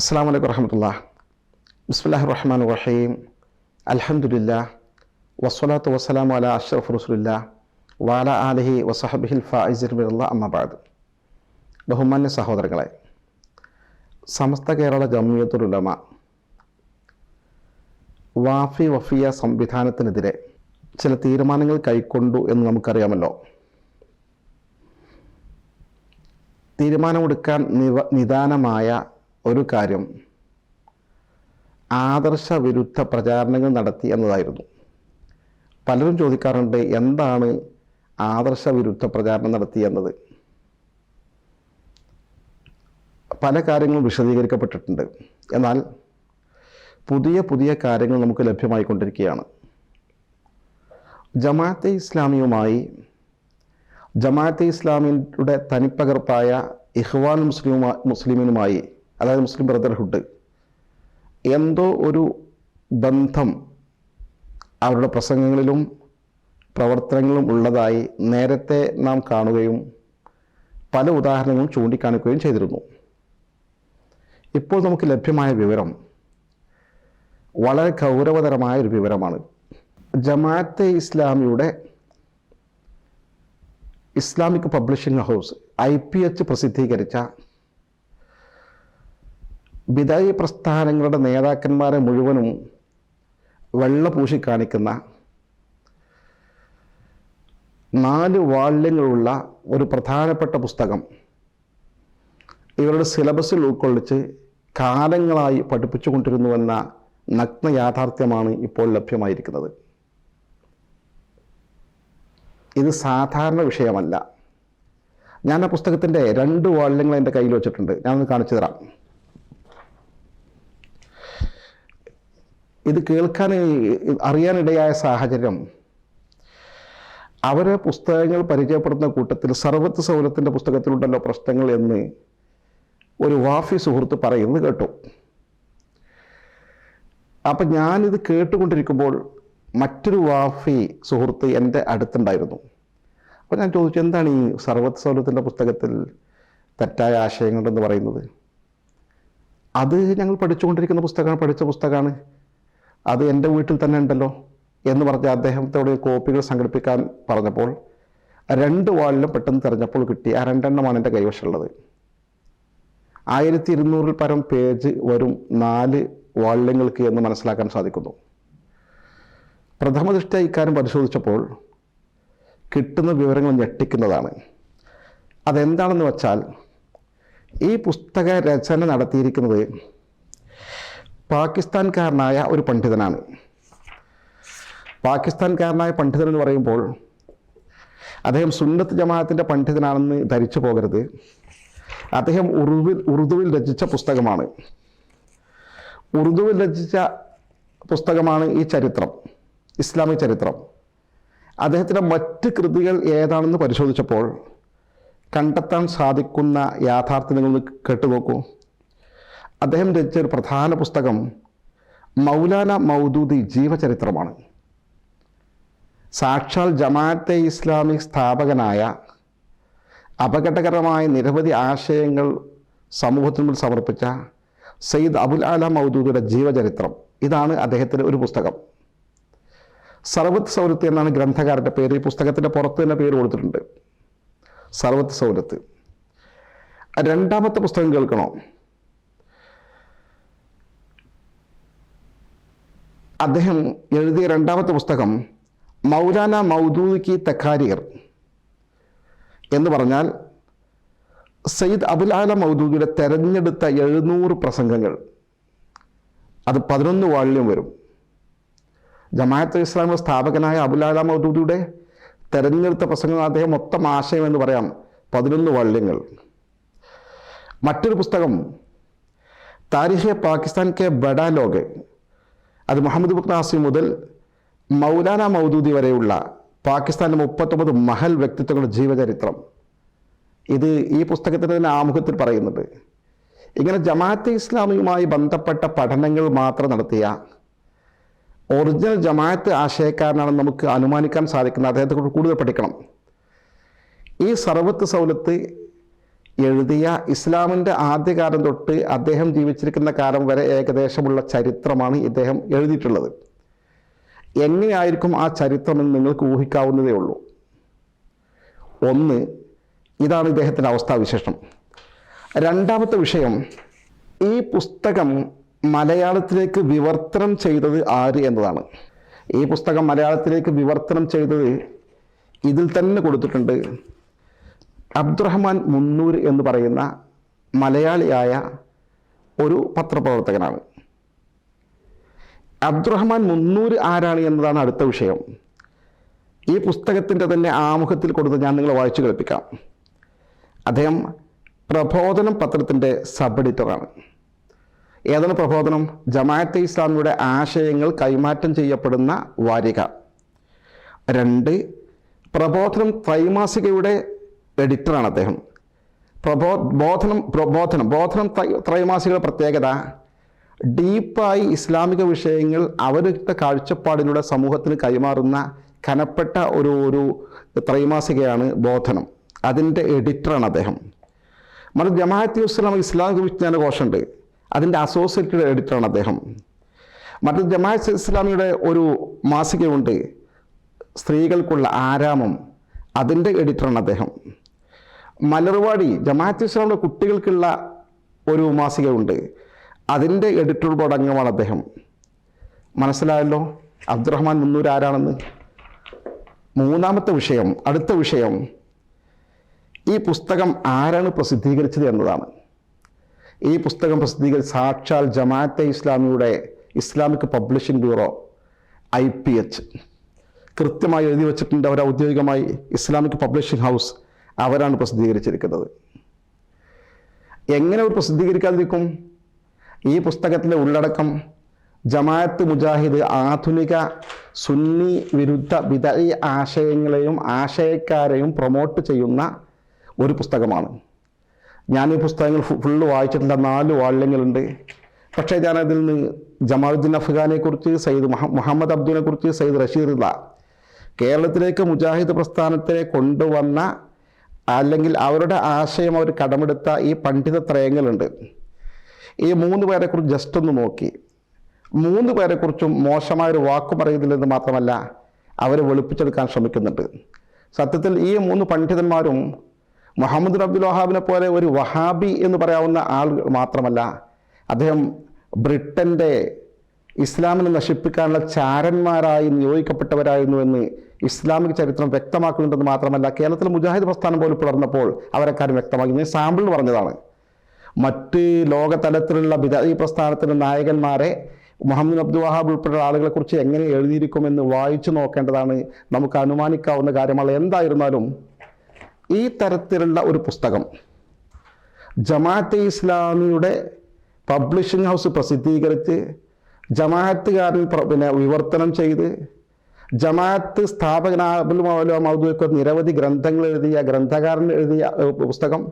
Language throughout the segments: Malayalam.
അസ്സാം വലൈക്കും വറഹമത്തുള്ള ബിസ്മില്ലാഹി റഹ്മാൻ റഹീം. അൽഹംദുലില്ലാ വസ്സലാത്തു വസ്സലാമു അല അഷ്റഫ് റസുലില്ല. വാല ആലഹി വസഹബിഹിൽ ഫായിസിർമില്ല അമ്മബാദ് ബഹുമാന്യ സഹോദരങ്ങളെ സമസ്ത കേരള ജമിയത്തുലുലമ വാഫി വഫിയ സംവിധാനത്തിനെതിരെ ചില തീരുമാനങ്ങൾ കൈക്കൊണ്ടു എന്ന് നമുക്കറിയാമല്ലോ. തീരുമാനമെടുക്കാൻ നിവ നിദാനമായ ഒരു കാര്യം. ആദർശ വിരുദ്ധ പ്രചാരണങ്ങൾ നടത്തി എന്നതായിരുന്നു. പലരും ചോദിക്കാറുണ്ട് എന്താണ് ആദർശ വിരുദ്ധ പ്രചാരണം നടത്തി എന്നത്? പല കാര്യങ്ങളും വിശദീകരിക്കപ്പെട്ടിട്ടുണ്ട്. എന്നാൽ പുതിയ പുതിയ കാര്യങ്ങൾ നമുക്ക് ലഭ്യമായിക്കൊണ്ടിരിക്കുകയാണ്. ജമാഅത്തെ ഇസ്ലാമിയുമായി ജമാഅത്തെ ഇസ്ലാമിയുടെ തനിപ്പകർപ്പായ ഇഹ്വാൻ മുസ്ലിമുമാ മുസ്ലിമിനുമായി അതായത് മുസ്ലിം ബ്രദർഹുഡ്. എന്തോ ഒരു ബന്ധം അവരുടെ പ്രസംഗങ്ങളിലും പ്രവർത്തനങ്ങളും ഉള്ളതായി നേരത്തെ നാം കാണുകയും പല ഉദാഹരണങ്ങളും ചൂണ്ടിക്കാണിക്കുകയും ചെയ്തിരുന്നു. ഇപ്പോൾ നമുക്ക് ലഭ്യമായ വിവരം വളരെ ഗൗരവതരമായ ഒരു വിവരമാണ്. ജമാഅത്തെ ഇസ്ലാമിയുടെ Islamic publishing house I P H പ്രസിദ്ധീകരിച്ച ബിദായി പ്രസ്ഥാനങ്ങളുടെ നേതാക്കന്മാരെ മുഴുവനും വെള്ള പൂശി കാണിക്കുന്ന നാല് വാള്യങ്ങളുള്ള ഒരു പ്രധാനപ്പെട്ട പുസ്തകം. ഇവരുടെ സിലബസിൽ ഉൾക്കൊള്ളിച്ച് കാലങ്ങളായി പഠിപ്പിച്ചുകൊണ്ടിരുന്നുവെന്ന നഗ്ന യാഥാർത്ഥ്യമാണ് ഇപ്പോൾ ലഭ്യമായിരിക്കുന്നത്. ഇത് സാധാരണ വിഷയമല്ല. ഞാൻ ആ പുസ്തകത്തിന്റെ രണ്ട് വാള്യങ്ങൾ എന്റെ കയ്യിൽ വെച്ചിട്ടുണ്ട്. ഞാനൊന്ന് കാണിച്ചു തരാം. ഇത് കേൾക്കാൻ അറിയാനിടയായ സാഹചര്യം. അവരെ പുസ്തകങ്ങൾ പരിചയപ്പെടുന്ന കൂട്ടത്തിൽ സർവത്ത് സൗലത്തിന്റെ പുസ്തകത്തിലുണ്ടല്ലോ പ്രശ്നങ്ങൾ എന്ന് ഒരു വാഫി സുഹൃത്ത് പറയുന്നത് കേട്ടു. അപ്പം ഞാനിത് കേട്ടുകൊണ്ടിരിക്കുമ്പോൾ മറ്റൊരു വാഫി സുഹൃത്ത് എന്റെ അടുത്തുണ്ടായിരുന്നു. അപ്പോൾ ഞാൻ ചോദിച്ചു എന്താണ് ഈ സർവത്ത് സൗലത്തിന്റെ പുസ്തകത്തിൽ തെറ്റായ ആശയങ്ങളെന്ന് പറയുന്നത്? അത് ഞങ്ങൾ പഠിച്ചുകൊണ്ടിരിക്കുന്ന പുസ്തകമാണ് പഠിച്ച പുസ്തകമാണ്. അത് എന്റെ വീട്ടിൽ തന്നെ ഉണ്ടല്ലോ എന്ന് പറഞ്ഞ് അദ്ദേഹത്തോട് കോപ്പികൾ സംഘടിപ്പിക്കാൻ പറഞ്ഞപ്പോൾ രണ്ട് വാളിലും പെട്ടെന്ന് തിരഞ്ഞപ്പോൾ കിട്ടി ആ രണ്ടെണ്ണമാണ് എന്റെ കൈവശമുള്ളത്. ആയിരത്തി ഇരുന്നൂറിൽ പരം പേജ് വരും നാല് വാള്യങ്ങൾക്ക് എന്ന് മനസ്സിലാക്കാൻ സാധിക്കുന്നു. പ്രഥമ ദൃഷ്ടിയായി ഇക്കാര്യം പരിശോധിച്ചപ്പോൾ കിട്ടുന്ന വിവരങ്ങൾ ഞെട്ടിക്കുന്നതാണ്. അതെന്താണെന്ന് വച്ചാൽ ഈ പുസ്തക രചന നടത്തിയിരിക്കുന്നത് പാകിസ്ഥാൻകാരനായ ഒരു പണ്ഡിതനാണ്. പാകിസ്ഥാൻകാരനായ പണ്ഡിതൻ എന്ന് പറയുമ്പോൾ അദ്ദേഹം സുന്നത്ത് ജമാഅത്തിന്റെ പണ്ഡിതനാണെന്ന് ധരിച്ചു പോകരുത്. അദ്ദേഹം ഉറുവിൽ ഉറുദുവിൽ രചിച്ച പുസ്തകമാണ്. ഉറുദുവിൽ രചിച്ച പുസ്തകമാണ് ഈ ചരിത്രം ഇസ്ലാമിക ചരിത്രം. അദ്ദേഹത്തിന്റെ മറ്റ് കൃതികൾ ഏതാണെന്ന് പരിശോധിച്ചപ്പോൾ കണ്ടെത്താൻ സാധിക്കുന്ന യാഥാർത്ഥ്യം കേട്ടുനോക്കൂ. അദ്ദേഹം രചിച്ച ഒരു പ്രധാന പുസ്തകം മൗലാന മൗദൂദി ജീവചരിത്രമാണ്. സാക്ഷാൽ ജമാഅത്തെ ഇസ്ലാമിക് സ്ഥാപകനായ അപകടകരമായ നിരവധി ആശയങ്ങൾ സമൂഹത്തിന് മുന്നിൽ സമർപ്പിച്ച സയ്യിദ് അബുൽ ആല മൗദൂദിയുടെ ജീവചരിത്രം. ഇതാണ് അദ്ദേഹത്തിന്റെ ഒരു പുസ്തകം. സർവത്ത് സൗരത്ത് എന്നാണ് ഗ്രന്ഥകാരന്റെ പേര്. ഈ പുസ്തകത്തിന്റെ പുറത്ത് തന്നെ പേര് കൊടുത്തിട്ടുണ്ട്. സർവത്ത് സൗരത്ത് രണ്ടാമത്തെ പുസ്തകം കേൾക്കണോ? അദ്ദേഹം എഴുതിയ രണ്ടാമത്തെ പുസ്തകം മൗലാന മൗദൂദ് കി എന്ന് പറഞ്ഞാൽ സയ്യിദ് അബുൽ ആല മൗദൂദിയുടെ തെരഞ്ഞെടുത്ത എഴുന്നൂറ് പ്രസംഗങ്ങൾ. അത് പതിനൊന്ന് വാള്യം വരും. ജമാഅത്ത് ഇസ്ലാമിക സ്ഥാപകനായ അബുൽ ആല മൗദൂദിയുടെ തെരഞ്ഞെടുത്ത പ്രസംഗം അദ്ദേഹം മൊത്തം ആശയം എന്ന് പറയാം പതിനൊന്ന് വാള്യങ്ങൾ. മറ്റൊരു പുസ്തകം താരിഖെ പാകിസ്ഥാൻ കെ ബഡാ ലോക് അത് മുഹമ്മദ് ബുക്നാസി മുതൽ മൗലാന മൗദൂദി വരെയുള്ള പാകിസ്ഥാനിലെ മുപ്പത്തൊമ്പത് മഹൽ വ്യക്തിത്വങ്ങളുടെ ജീവചരിത്രം. ഇത് ഈ പുസ്തകത്തിന്റെ തന്നെ ആമുഖത്തിൽ പറയുന്നുണ്ട്. ഇങ്ങനെ ജമാഅത്തെ ഇസ്ലാമിയുമായി ബന്ധപ്പെട്ട പഠനങ്ങൾ മാത്രം നടത്തിയ ഒറിജിനൽ ജമാഅത്ത് ആശയക്കാരനാണെന്ന് നമുക്ക് അനുമാനിക്കാൻ സാധിക്കുന്നത് അദ്ദേഹത്തെക്കുറിച്ച് കൂടുതൽ പഠിക്കണം. ഈ സർവത്ത് സൗലത്ത് എഴുതിയ ഇസ്ലാമിന്റെ ആദ്യകാലം തൊട്ട് അദ്ദേഹം ജീവിച്ചിരിക്കുന്ന കാലം വരെ ഏകദേശമുള്ള ചരിത്രമാണ് ഇദ്ദേഹം എഴുതിയിട്ടുള്ളത്. എങ്ങനെയായിരിക്കും ആ ചരിത്രമെന്ന് നിങ്ങൾക്ക് ഊഹിക്കാവുന്നതേ ഉള്ളൂ. ഒന്ന് ഇതാണ് ഇദ്ദേഹത്തിന്റെ അവസ്ഥാവിശേഷം. രണ്ടാമത്തെ വിഷയം ഈ പുസ്തകം മലയാളത്തിലേക്ക് വിവർത്തനം ചെയ്തത് ആര് എന്നതാണ്. ഈ പുസ്തകം മലയാളത്തിലേക്ക് വിവർത്തനം ചെയ്തത് ഇതിൽ തന്നെ കൊടുത്തിട്ടുണ്ട് അബ്ദുറഹ്മാൻ മുന്നൂർ എന്ന് പറയുന്ന മലയാളിയായ ഒരു പത്രപ്രവർത്തകനാണ്. അബ്ദുറഹ്മാൻ മുന്നൂർ ആരാണ് എന്നതാണ് അടുത്ത വിഷയം. ഈ പുസ്തകത്തിന്റെ തന്നെ ആമുഖത്തിൽ കൊടുത്ത് ഞാൻ നിങ്ങളെ വായിച്ചു കേൾപ്പിക്കാം. അദ്ദേഹം പ്രബോധനം പത്രത്തിന്റെ സബ് എഡിറ്ററാണ് ഏതാണ് പ്രബോധനം? ജമാഅത്തെ ഇസ്ലാമിയുടെ ആശയങ്ങൾ കൈമാറ്റം ചെയ്യപ്പെടുന്ന വാരിക. രണ്ട് പ്രബോധനം ത്രൈമാസികയുടെ എഡിറ്ററാണ് അദ്ദേഹം. പ്രബോ ബോധനം പ്രബോധനം ബോധനം ത്രൈമാസികളുടെ പ്രത്യേകത ഡീപ്പായി ഇസ്ലാമിക വിഷയങ്ങൾ അവരുടെ കാഴ്ചപ്പാടിലൂടെ സമൂഹത്തിന് കൈമാറുന്ന കനപ്പെട്ട ഒരു ഒരു ത്രൈമാസികയാണ് ബോധനം. അതിന്റെ എഡിറ്ററാണ് അദ്ദേഹം. മറ്റു ജമാഅത്ത് ഇസ്ലാം ഇസ്ലാമിക വിജ്ഞാന കോശമുണ്ട്. അതിന്റെ അസോസിയേറ്റഡ് എഡിറ്ററാണ് അദ്ദേഹം. മറ്റു ജമാഅത്ത് ഇസ്ലാമിയുടെ ഒരു മാസികയുണ്ട് സ്ത്രീകൾക്കുള്ള ആരാമം. അതിന്റെ എഡിറ്ററാണ് അദ്ദേഹം. മലർവാടി ജമാഅത്ത് ഇസ്ലാമിയുടെ കുട്ടികൾക്കുള്ള ഒരു മാസികയുണ്ട്. അതിന്റെ എഡിറ്റർ ബോർഡ് അംഗമാണ് അദ്ദേഹം. മനസ്സിലായല്ലോ? അബ്ദുറഹ്മാൻ മുന്നൂർ ആരാണെന്ന്? മൂന്നാമത്തെ വിഷയം അടുത്ത വിഷയം. ഈ പുസ്തകം ആരാണ് പ്രസിദ്ധീകരിച്ചത് എന്നതാണ്. ഈ പുസ്തകം പ്രസിദ്ധീകരിച്ച സാക്ഷാൽ ജമാഅത്തെ ഇസ്ലാമിയുടെ Islamic publishing bureau I P H. കൃത്യമായി എഴുതി വച്ചിട്ടുണ്ട് അവർ ഔദ്യോഗികമായി ഇസ്ലാമിക് പബ്ലിഷിംഗ് ഹൗസ്. അവരാണ് പ്രസിദ്ധീകരിച്ചിരിക്കുന്നത്. എങ്ങനെ പ്രസിദ്ധീകരിക്കാതിരിക്കും? ഈ പുസ്തകത്തിന്റെ ഉള്ളടക്കം ജമാഅത്ത് മുജാഹിദ് ആധുനിക സുന്നി വിരുദ്ധ വിദയി ആശയങ്ങളെയും ആശയക്കാരെയും പ്രൊമോട്ട് ചെയ്യുന്ന ഒരു പുസ്തകമാണ്. ഞാൻ ഈ പുസ്തകങ്ങൾ ഫുള്ള് വായിച്ചിട്ടില്ല. നാല് വാള്യങ്ങളുണ്ട്. പക്ഷേ ഞാനതിൽ നിന്ന് ജമാലുദ്ദീൻ അഫ്ഗാനെക്കുറിച്ച് സയ്യിദ് മുഹമ്മദ് അബ്ദുവിനെക്കുറിച്ച് സയ്യിദ് റഷീദുള്ള കേരളത്തിലേക്ക് മുജാഹിദ് പ്രസ്ഥാനത്തെ കൊണ്ടുവന്ന അല്ലെങ്കിൽ അവരുടെ ആശയം അവർ കടമെടുത്ത ഈ പണ്ഡിത ത്രയങ്ങളുണ്ട്. ഈ മൂന്ന് പേരെക്കുറിച്ച് ജസ്റ്റ് ഒന്ന് നോക്കി. മൂന്ന് പേരെക്കുറിച്ചും മോശമായൊരു വാക്ക് പറയുന്നില്ലെന്ന് മാത്രമല്ല അവരെ വെളുപ്പിച്ചെടുക്കാൻ ശ്രമിക്കുന്നുണ്ട്. സത്യത്തിൽ ഈ മൂന്ന് പണ്ഡിതന്മാരും മുഹമ്മദ് അബ്ദുൽ വഹാബിനെ പോലെ ഒരു വഹാബി എന്ന് പറയാവുന്ന ആൾ മാത്രമല്ല അദ്ദേഹം ബ്രിട്ടന്റെ ഇസ്ലാമിനെ നശിപ്പിക്കാനുള്ള ചാരന്മാരായി നിയോഗിക്കപ്പെട്ടവരായിരുന്നു എന്ന് ഇസ്ലാമിക ചരിത്രം വ്യക്തമാക്കുന്നുണ്ടെന്ന് മാത്രമല്ല കേരളത്തിൽ മുജാഹിദ് പ്രസ്ഥാനം പോലും പിളർന്നപ്പോൾ അവരെക്കാരും വ്യക്തമാക്കി. ഞാൻ സാമ്പിൾ പറഞ്ഞതാണ്. മറ്റ് ലോകതലത്തിലുള്ള ബിദായി പ്രസ്ഥാനത്തിന്റെ നായകന്മാരെ മുഹമ്മദ് അബ്ദുൽ വഹാബ് ഉൾപ്പെടെയുള്ള ആളുകളെ കുറിച്ച് എങ്ങനെ എഴുതിയിരിക്കുമെന്ന് വായിച്ചു നോക്കേണ്ടതാണ്. നമുക്ക് അനുമാനിക്കാവുന്ന കാര്യമാണ് എന്തായിരുന്നാലും ഈ തരത്തിലുള്ള ഒരു പുസ്തകം ജമാഅത്തെ ഇസ്ലാമിയുടെ പബ്ലിഷിംഗ് ഹൗസ് പ്രസിദ്ധീകരിച്ച് ജമാഅത്തുകാരിൽ പിന്നെ വിവർത്തനം ചെയ്ത് ജമാഅത്ത് സ്ഥാപകനാബുൽ മൗദൂക്ക് നിരവധി ഗ്രന്ഥങ്ങൾ എഴുതിയ ഗ്രന്ഥകാരൻ എഴുതിയ പുസ്തകം.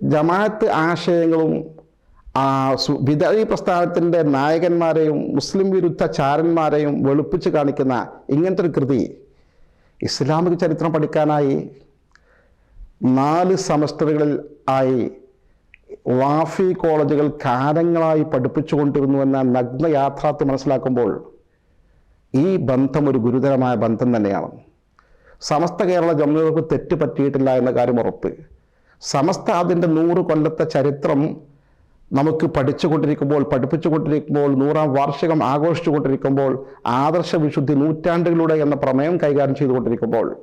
ജമാഅത്ത് ആശയങ്ങളും വിദഴി പ്രസ്ഥാനത്തിന്റെ നായകന്മാരെയും മുസ്ലിം വിരുദ്ധ ചാരന്മാരെയും വെളുപ്പിച്ച് കാണിക്കുന്ന ഇങ്ങനത്തെ ഒരു കൃതി ഇസ്ലാമിക ചരിത്രം പഠിക്കാനായി നാല് സെമസ്റ്ററുകളിൽ ആയി വാഫി കോളേജുകൾ കാലങ്ങളായി പഠിപ്പിച്ചുകൊണ്ടിരുന്നു എന്ന നഗ്ന യാഥാർത്ഥ്യം മനസ്സിലാക്കുമ്പോൾ ഈ ബന്ധം ഒരു ഗുരുതരമായ ബന്ധം തന്നെയാണ്. സമസ്ത കേരള ജമ്മുകൾക്ക് തെറ്റ് പറ്റിയിട്ടില്ല എന്ന കാര്യം ഉറപ്പ്. സമസ്ത അതിന്റെ നൂറ് കൊല്ലത്തെ ചരിത്രം നമുക്ക് പഠിച്ചുകൊണ്ടിരിക്കുമ്പോൾ പഠിപ്പിച്ചുകൊണ്ടിരിക്കുമ്പോൾ നൂറാം വാർഷികം ആഘോഷിച്ചുകൊണ്ടിരിക്കുമ്പോൾ ആദർശ വിശുദ്ധി നൂറ്റാണ്ടുകളുടെ എന്ന പ്രമേയം കൈകാര്യം ചെയ്തുകൊണ്ടിരിക്കുമ്പോൾ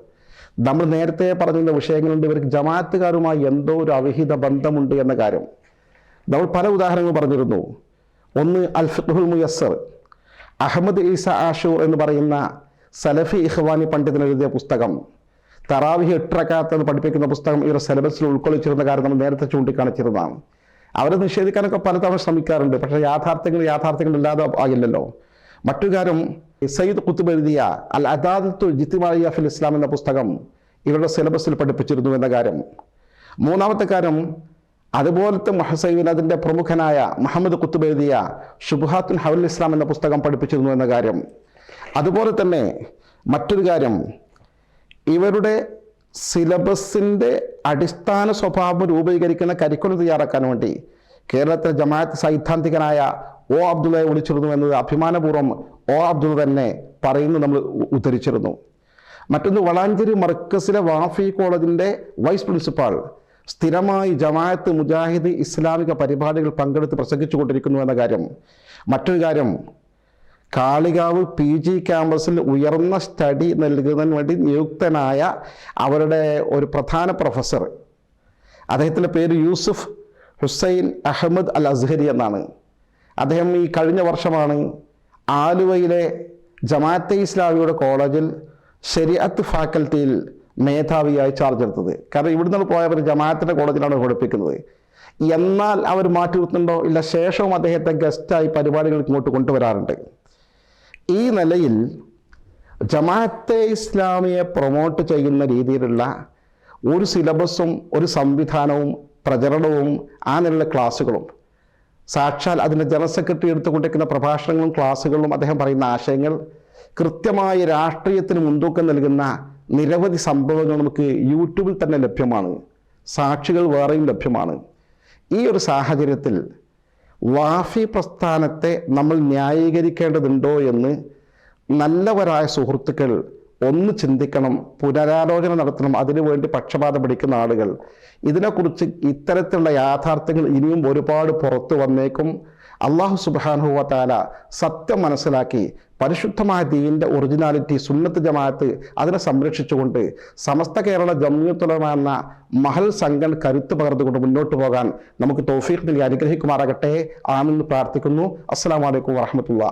നമ്മൾ നേരത്തെ പറഞ്ഞിരുന്ന വിഷയങ്ങളുണ്ട്. ഇവർക്ക് ജമാഅത്തുകാരുമായി എന്തോ ഒരു അവിഹിത ബന്ധമുണ്ട് എന്ന കാര്യം. നമ്മൾ പല ഉദാഹരണങ്ങൾ പറഞ്ഞിരുന്നു. ഒന്ന് അൽ ഫിഖുൽ മുയസ്സർ. അഹമ്മദ് ഈസ ആഷൂർ എന്ന് പറയുന്ന സലഫി ഇഹ്വാനി പണ്ഡിതൻ എഴുതിയ പുസ്തകം തറാവിഹ് എന്ന് പഠിപ്പിക്കുന്ന പുസ്തകം ഇവരുടെ സിലബസിൽ ഉൾക്കൊള്ളിച്ചിരുന്ന കാര്യം നമ്മൾ നേരത്തെ ചൂണ്ടിക്കാണിച്ചിരുന്നതാണ്. അവരെ നിഷേധിക്കാനൊക്കെ പലതവണ ശ്രമിക്കാറുണ്ട് പക്ഷേ യാഥാർത്ഥ്യങ്ങൾ യാഥാർത്ഥ്യങ്ങൾ ഇല്ലാതെ ആകില്ലല്ലോ മറ്റൊരു കാര്യം സയ്യിദ് കുത്തുബ് എഴുതിയ അൽ അദാദത്തു ജിത്തിമായ ഫിൽ ഇസ്ലാം എന്ന പുസ്തകം ഇവരുടെ സിലബസിൽ പഠിപ്പിച്ചിരുന്നു എന്ന കാര്യം. മൂന്നാമത്തെ കാര്യം അതുപോലത്തെ മഹസൈബിൻ അതിന്റെ പ്രമുഖനായ മുഹമ്മദ് കുത്തുബ് എഴുതിയ ഷുബുഹാത്തുൻ ഹവൽ ഇസ്ലാം എന്ന പുസ്തകം പഠിപ്പിച്ചിരുന്നു എന്ന കാര്യം. അതുപോലെ തന്നെ മറ്റൊരു കാര്യം ഇവരുടെ സിലബസിന്റെ അടിസ്ഥാന സ്വഭാവം രൂപീകരിക്കുന്ന കരിക്കുലം തയ്യാറാക്കാൻ വേണ്ടി കേരളത്തിലെ ജമാഅത്ത് സൈദ്ധാന്തികനായ ഒ അബ്ദുള്ളയെ വിളിച്ചിരുന്നു എന്നത് അഭിമാനപൂർവം ഒ അബ്ദുള്ള തന്നെ പറയുന്നത് നമ്മൾ ഉദ്ധരിച്ചിരുന്നു. മറ്റൊന്ന് വളാഞ്ചേരി മർക്കസിലെ വാഫി കോളേജിന്റെ വൈസ് പ്രിൻസിപ്പാൾ സ്ഥിരമായി ജമാഅത്ത് മുജാഹിദ് ഇസ്ലാമിക പരിപാടികൾ പങ്കെടുത്ത് പ്രസംഗിച്ചു കൊണ്ടിരിക്കുന്നു എന്ന കാര്യം. മറ്റൊരു കാര്യം കാളികാവ് പി ജി ക്യാമ്പസിൽ ഉയർന്ന സ്റ്റഡി നൽകുന്നതിന് വേണ്ടി നിയുക്തനായ അവരുടെ ഒരു പ്രധാന പ്രൊഫസർ അദ്ദേഹത്തിന്റെ പേര് യൂസുഫ് ഹുസൈൻ അഹമ്മദ് അൽ അസ്ഹരി എന്നാണ്. അദ്ദേഹം ഈ കഴിഞ്ഞ വർഷമാണ് ആലുവയിലെ ജമാഅത്തെ ഇസ്ലാമിയുടെ കോളേജിൽ ശരിയത്ത് ഫാക്കൽറ്റിയിൽ മേധാവിയായി ചാർജ് എടുത്തത്. കാരണം ഇവിടുന്ന് പോയവർ ജമാഅത്തിന്റെ കോളേജിലാണ് പഠിപ്പിക്കുന്നത്. എന്നാൽ അവർ മാറ്റി നിർത്തുന്നുണ്ടോ? ഇല്ല ശേഷവും അദ്ദേഹത്തെ ഗസ്റ്റായി പരിപാടികൾക്ക് ഇങ്ങോട്ട് കൊണ്ടുവരാറുണ്ട്. ഈ നിലയിൽ ജമാഅത്തെ ഇസ്ലാമിയെ പ്രൊമോട്ട് ചെയ്യുന്ന രീതിയിലുള്ള ഒരു സിലബസും ഒരു സംവിധാനവും പ്രചരണവും ആ നിലയിലുള്ള ക്ലാസ്സുകളും സാക്ഷാൽ അതിന്റെ ജനറൽ സെക്രട്ടറി എടുത്തുകൊണ്ടിരിക്കുന്ന പ്രഭാഷണങ്ങളും ക്ലാസ്സുകളും അദ്ദേഹം പറയുന്ന ആശയങ്ങൾ കൃത്യമായി രാഷ്ട്രീയത്തിന് മുൻതൂക്കം നൽകുന്ന നിരവധി സംഭവങ്ങൾ നമുക്ക് യൂട്യൂബിൽ തന്നെ ലഭ്യമാണ്. സാക്ഷികൾ വേറെയും ലഭ്യമാണ്. ഈ ഒരു സാഹചര്യത്തിൽ വാഫി പ്രസ്ഥാനത്തെ നമ്മൾ ന്യായീകരിക്കേണ്ടതുണ്ടോ എന്ന് നല്ലവരായ സുഹൃത്തുക്കൾ ഒന്ന് ചിന്തിക്കണം പുനരാലോചന നടത്തണം അതിനുവേണ്ടി പക്ഷപാതം പിടിക്കുന്ന ആളുകൾ. ഇതിനെക്കുറിച്ച് ഇത്തരത്തിലുള്ള യാഥാർത്ഥ്യങ്ങൾ ഇനിയും ഒരുപാട് പുറത്തു വന്നേക്കും. അള്ളാഹു സുബാനുഹുവത്താല സത്യം മനസ്സിലാക്കി പരിശുദ്ധമായ ദീന്റെ ഒറിജിനാലിറ്റി സുന്നത്ത് ജമാഅത്ത് അതിനെ സംരക്ഷിച്ചുകൊണ്ട് സമസ്ത കേരള ജമ്മിയത്തുലമ എന്ന മഹൽ സംഘം കരുത്ത് പകർന്നുകൊണ്ട് മുന്നോട്ട് പോകാൻ നമുക്ക് തോഫീഖ് നൽകി അനുഗ്രഹിക്കുമാറാകട്ടെ. ആമെന്ന് പ്രാർത്ഥിക്കുന്നു. അസ്സാം വലൈക്കും വാഹമത്തുള്ള